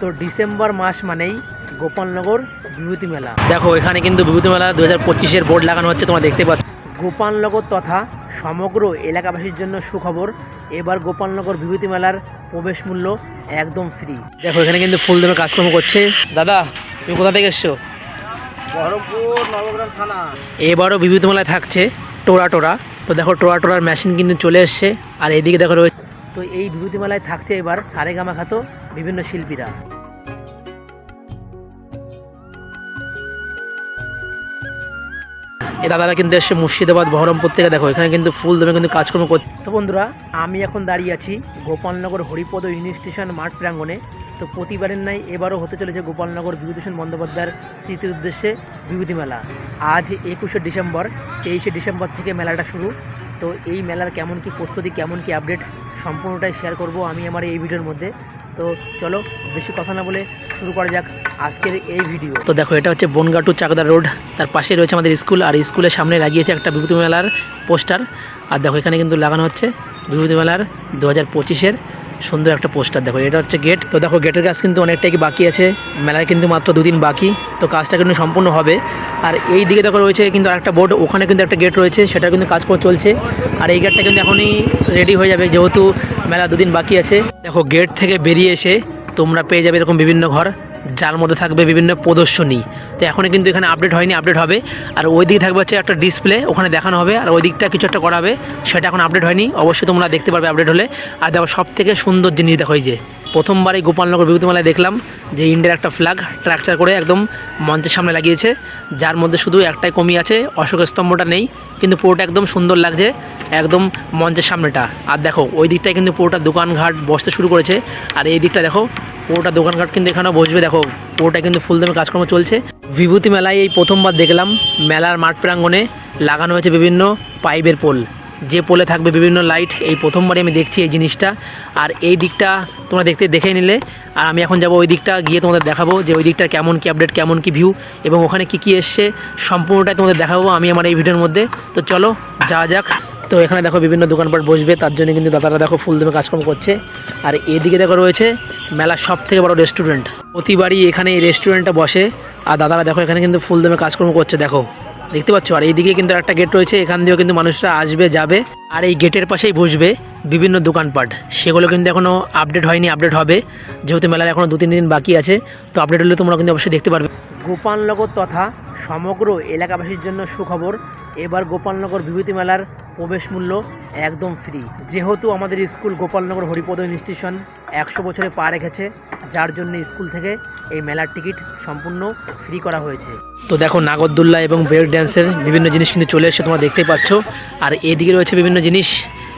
তো ডিসেম্বর মাস মানেই গোপালনগর বিভূতি মেলা। দেখো এখানে কিন্তু বিভূতি মেলা দু হাজার পঁচিশের বোর্ড লাগানো হচ্ছে তোমরা দেখতে পাচ্ছ। গোপালনগর তথা সমগ্র এলাকাবাসীর জন্য সুখবর এবার গোপালনগর বিভূতি মেলার প্রবেশ মূল্য একদম ফ্রি দেখো এখানে কিন্তু ফুল দেবে কাজকর্ম করছে। দাদা তুমি কোথা থেকে এসছো? বহরমপুর নবগ্রাম থানা। এবারও বিভূতি মেলায় থাকছে টোরা টোরা। তো দেখো টোরা টোরার মেশিন কিন্তু চলে এসছে। আর এদিকে দেখো রয়েছে তো এই বিভূতি মেলায় থাকছে এবার সারেগামা খাতো বিভিন্ন শিল্পীরা। এই দাদারা কিন্তু এসে মুর্শিদাবাদ, বহরমপুর থেকে দেখো, এখানে কিন্তু ফুল দমে কিন্তু কাজকর্ম করছে তো বন্ধুরা, আমি এখন দাঁড়িয়ে আছি গোপালনগর হরিপদ ইউনি স্টেশন মাঠ প্রাঙ্গণে। তো প্রতিবারের নাই এবারও হতে চলেছে গোপালনগর বিভূতিভূষণ বন্দ্যোপাধ্যায়ের স্মৃতির উদ্দেশ্যে বিভূতি মেলা আজ একুশে ডিসেম্বর, তেইশে ডিসেম্বর থেকে মেলাটা শুরু। তো এই মেলার কেমন কি প্রস্তুতি, কেমন কি আপডেট সম্পূর্ণটাই শেয়ার করব আমি আমার এই ভিডিওর মধ্যে। তো চলো বেশি কথা না বলে শুরু করা যাক আজকের এই ভিডিও তো দেখো, এটা হচ্ছে বনগাটু চাকদা রোড। তার পাশে রয়েছে আমাদের স্কুল, আর স্কুলের সামনে লাগিয়েছে একটা বিভূতি মেলার পোস্টার। আর দেখো, এখানে কিন্তু লাগানো হচ্ছে বিভূতি মেলার দু হাজার পঁচিশের সুন্দর একটা পোস্টার দেখো, এটা হচ্ছে গেট তো দেখো গেটের কাজ কিন্তু অনেকটাই বাকি আছে। মেলার কিন্তু মাত্র দুদিন বাকি। তো কাজটা কিন্তু সম্পূর্ণ হবে। আর এই দিকে দেখো, রয়েছে কিন্তু আরেকটা বোর্ড ওখানে কিন্তু একটা গেট রয়েছে, সেটা কিন্তু কাজ করে চলছে। আর এই গেটটা কিন্তু এখনই রেডি হয়ে যাবে, যেহেতু মেলা দুদিন বাকি আছে। দেখো গেট থেকে বেরিয়ে এসে তোমরা পেয়ে যাবে এরকম বিভিন্ন ঘর, যার মধ্যে থাকবে বিভিন্ন প্রদর্শনী। তো এখনও কিন্তু এখানে আপডেট হয়নি আপডেট হবে। আর ওই দিকে থাকবে হচ্ছে একটা ডিসপ্লে ওখানে দেখানো হবে। আর ওই দিকটা কিছু একটা করাবে, সেটা এখন আপডেট হয়নি। অবশ্যই তোমরা দেখতে পারবে আপডেট হলে। আর দেখো সব থেকে সুন্দর জিনিস দেখো, এই যে। প্রথমবার এই গোপালনগর বিভূতি মেলায় দেখলাম যে ইন্ডিয়ার একটা ফ্ল্যাগ ট্রাকচার করে একদম মঞ্চের সামনে লাগিয়েছে, যার মধ্যে শুধু একটাই কমি আছে অশোক স্তম্ভটা নেই, কিন্তু পুরোটা একদম সুন্দর লাগছে, একদম মঞ্চের সামনেটা। আর দেখো, ওই দিকটায় কিন্তু পুরোটা দোকানঘাট বসতে শুরু করেছে, আর এই দিকটা দেখো, পুরোটা দোকানঘাট কিন্তু এখানেও বসবে, দেখো, পুরোটা কিন্তু ফুলদমে কাজকর্ম চলছে। বিভূতি মেলায় এই প্রথমবার দেখলাম, মেলার মাঠ প্রাঙ্গণে লাগানো হয়েছে বিভিন্ন পাইপের পোল। যে পোলে থাকবে বিভিন্ন লাইট এই প্রথমবারই আমি দেখছি এই জিনিসটা। আর এই দিকটা তোমরা দেখতে, দেখে নিলে। আর আমি এখন যাব ওই দিকটা, গিয়ে তোমাদের দেখাবো যে ওই দিকটার কেমন কি আপডেট কেমন কি ভিউ এবং ওখানে কি কি এসছে। সম্পূর্ণটাই তোমাদের দেখাবো আমি আমার এই ভিডিওর মধ্যে। তো চলো, যাওয়া যাক। তো এখানে দেখো বিভিন্ন দোকানপাট বসবে, তার জন্য কিন্তু দাদারা দেখো ফুল দমে কাজকর্ম করছে। আর এদিকে দেখো রয়েছে মেলার সব থেকে বড় রেস্টুরেন্ট প্রতিবারই এখানে এই রেস্টুরেন্টটা বসে। আর দাদারা দেখো এখানে কিন্তু ফুল দমে কাজকর্ম করছে, দেখো। দেখতে পাচ্ছ? আর এইদিকে কিন্তু একটা গেট রয়েছে, এখান দিয়েও কিন্তু মানুষরা আসবে, যাবে। আর এই গেটের পাশেই বসবে বিভিন্ন দোকানপাট। সেগুলো কিন্তু এখনও আপডেট হয়নি আপডেট হবে। যেহেতু মেলার এখনও দু তিন দিন বাকি আছে, তো আপডেট হলে তোমরা কিন্তু অবশ্যই দেখতে পারবে। গোপালনগর তথা সমগ্র এলাকাবাসীর জন্য সুখবর। এবার গোপালনগর বিভূতি মেলার প্রবেশ মূল্য একদম ফ্রি যেহেতু আমাদের স্কুল গোপালনগর হরিপদ স্টেশন একশো বছরে পা রেখেছে, যার জন্য স্কুল থেকে এই মেলার টিকিট সম্পূর্ণ ফ্রি করা হয়েছে। তো দেখো, নাগরদোল্লা এবং ব্রেক ড্যান্সের বিভিন্ন জিনিস কিন্তু চলে এসেছে, তোমরা দেখতেই পাচ্ছ। আর এদিকে রয়েছে বিভিন্ন জিনিস।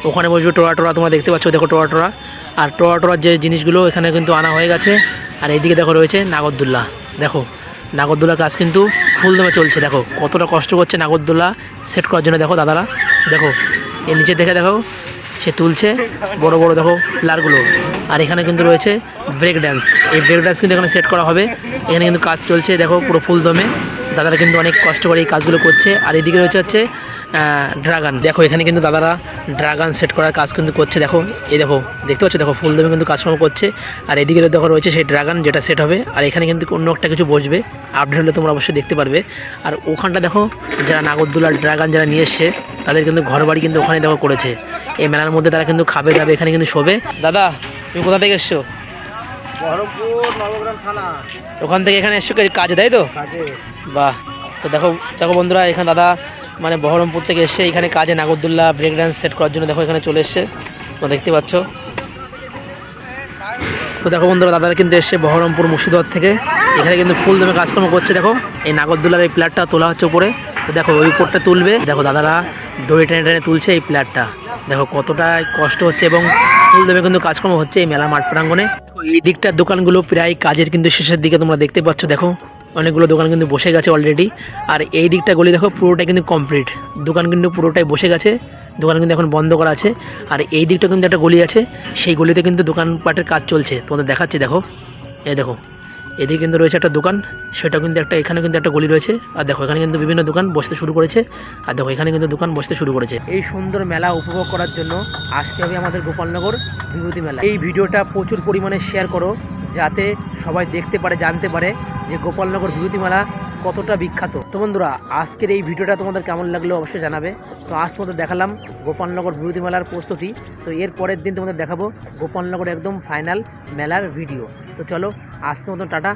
ওখানে বসবে টোরা টোরা, তোমরা দেখতে পাচ্ছ, দেখো টোরা টোরা। আর টোরা টোরার যে জিনিসগুলো, এখানে কিন্তু আনা হয়ে গেছে। আর এইদিকে দেখো, রয়েছে নাগরদোল্লা। দেখো নাগরদোলার কাজ কিন্তু ফুল দমে চলছে। দেখো, কতটা কষ্ট করছে নাগরদোলা সেট করার জন্য দেখো দাদারা। দেখো এর নিচে দেখে দেখো সে তুলছে, বড় বড় দেখো প্লারগুলো। আর এখানে কিন্তু রয়েছে ব্রেক ড্যান্স এই ব্রেক ড্যান্স কিন্তু এখানে সেট করা হবে। এখানে কিন্তু কাজ চলছে, দেখো পুরো ফুল দমে। দাদারা কিন্তু অনেক কষ্ট করে এই কাজগুলো করছে। আর এদিকে রয়েছে হচ্ছে ড্রাগন দেখো, এখানে কিন্তু দাদারা ড্রাগন সেট করার কাজ কিন্তু করছে, দেখো। এই দেখো, দেখতে পাচ্ছ? দেখো ফুল দমে কিন্তু কাজকর্ম করছে। আর এদিকে দেখো রয়েছে সেই ড্রাগন যেটা সেট হবে। আর এখানে কিন্তু অন্য একটা কিছু বসবে। আপডেট হলে তোমরা অবশ্যই দেখতে পারবে। আর ওখানটা দেখো, যারা নাগরদোলার ড্রাগন যারা নিয়ে এসছে তাদের কিন্তু ঘর বাড়ি কিন্তু ওখানে দেখো করেছে। এই মেলার মধ্যে তারা কিন্তু খাবে দাবে এখানে কিন্তু শোবে। দাদা তুমি কোথা থেকে এসছো? ওখান থেকে এখানে এসছো কাজে তাই তো? বাহ তো দেখো দেখো বন্ধুরা এখানে দাদা মানে বহরমপুর থেকে এসে এখানে কাজে নাগরদোল্লা ব্রেক ডান্স সেট করার জন্য দেখো এখানে চলে এসছে। তো দেখতে পাচ্ছ। তো দেখো বন্ধুরা দাদারা কিন্তু এসছে বহরমপুর মুর্শিদাবাদ থেকে। এখানে কিন্তু ফুল দমে কাজকর্ম করছে দেখো। এই নাগরদোলার এই প্লেয়ারটা তোলা হচ্ছে উপরে। দেখো ওই উপরটা তুলবে। দেখো দাদারা দড়ি টেনে টেনে তুলছে এই প্লেয়ারটা দেখো কতটা কষ্ট হচ্ছে এবং ফুল দমে কিন্তু কাজকর্ম হচ্ছে এই মেলা মাঠ প্রাঙ্গণে। দেখো, এই দিকটার দোকানগুলো প্রায় কাজের কিন্তু শেষের দিকে তোমরা দেখতে পাচ্ছ দেখো। অনেকগুলো দোকান কিন্তু বসে গেছে অলরেডি আর এই দিকটা গলি দেখো পুরোটাই কিন্তু কমপ্লিট দোকান কিন্তু পুরোটাই বসে গেছে। দোকান কিন্তু এখন বন্ধ করা আছে। আর এই দিকটা কিন্তু একটা গলি আছে। সেই গলিতে কিন্তু দোকানপাটের কাজ চলছে। তোমাদের দেখাচ্ছি দেখো। এই দেখো এদিকে কিন্তু রয়েছে একটা দোকান, সেটা কিন্তু একটা, এখানে কিন্তু একটা গলি রয়েছে। আর দেখো, এখানে কিন্তু বিভিন্ন দোকান বসতে শুরু করেছে। আর দেখো, এখানে কিন্তু দোকান বসতে শুরু করেছে। এই সুন্দর মেলা উপভোগ করার জন্য আসতে হবে আমাদের গোপালনগর বিভূতি মেলা। এই ভিডিওটা প্রচুর পরিমাণে শেয়ার করো, যাতে সবাই দেখতে পারে, জানতে পারে যে গোপালনগর বিভূতি মেলা কতটা বিখ্যাত। তো বন্ধুরা, আজকের এই ভিডিওটা তোমাদের কেমন লাগল অবশ্যই জানাবে। তো আজ তোমাদের দেখালাম গোপালনগর বিভূতি মেলার প্রস্তুতি। তো এর পরের দিন তোমাদের দেখাবো গোপালনগর একদম ফাইনাল মেলার ভিডিও তো চলো আজকে মতন টাটা।